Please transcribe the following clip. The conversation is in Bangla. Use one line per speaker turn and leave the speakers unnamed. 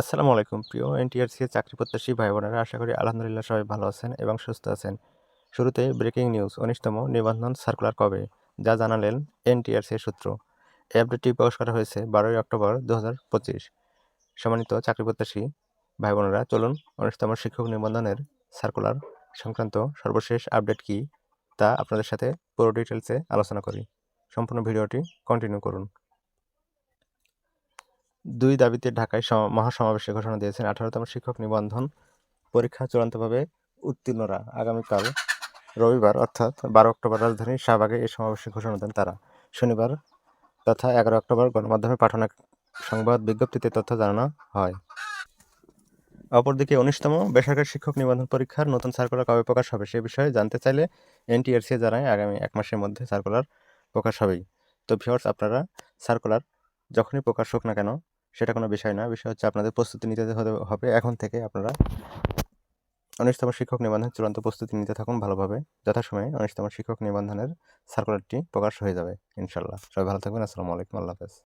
আসসালামু আলাইকুম। প্রিয় এনটিআরসি চাকরি প্রত্যাশী ভাই বোনেরা আশা করি আলহামদুলিল্লাহ সবাই ভালো আছেন এবং সুস্থ আছেন। শুরুতে ব্রেকিং নিউজ উনিশতম নিবন্ধন সার্কুলার কবে? যা জানালেন এনটিআরসি সূত্র। এই আপডেটটি প্রকাশ করা হয়েছে বারোই অক্টোবর দু হাজার পঁচিশ। সম্মানিত চাকরি প্রত্যাশী ভাই বোনেরা চলুন উনিশতম শিক্ষক নিবন্ধনের সার্কুলার সংক্রান্ত সর্বশেষ আপডেট কী তা আপনাদের সাথে পুরো ডিটেলসে আলোচনা করি। সম্পূর্ণ ভিডিওটি কন্টিনিউ করুন। দুই দাবিতে ঢাকায় সম- মহাসমাবেশে ঘোষণা দিয়েছেন আঠারোতম শিক্ষক নিবন্ধন পরীক্ষা চূড়ান্তভাবে উত্তীর্ণরা। আগামীকাল রবিবার অর্থাৎ বারো অক্টোবর রাজধানীর শাহবাগে এই সমাবেশে ঘোষণা দেন তারা। শনিবার তথা এগারো অক্টোবর গণমাধ্যমে পাঠানো সংবাদ বিজ্ঞপ্তিতে তথ্য জানানো হয়। অপরদিকে উনিশতম বেসরকারি শিক্ষক নিবন্ধন পরীক্ষার নতুন সার্কুলার কবে প্রকাশ হবে সে বিষয়ে জানতে চাইলে এনটিআরসি জানায়, আগামী এক মাসের মধ্যে সার্কুলার প্রকাশ হবেই। তো ভিউয়ার্স, আপনারা সার্কুলার যখনই প্রকাশ হোক না কেন, সেটা কোনো বিষয় না। বিষয় হচ্ছে আপনাদের প্রস্তুতি নিতে হবে এখন থেকে আপনারা অনিষ্টতম শিক্ষক নিবন্ধন চূড়ান্ত প্রস্তুতি নিতে থাকুন ভালোভাবে। যথাসময়ে অনিষ্টতম শিক্ষক নিবন্ধনের সার্কুলারটি প্রকাশ হয়ে যাবে ইনশাল্লাহ সবাই ভালো থাকবেন। আসসালামু আলাইকুম। আল্লাহ হাফেজ।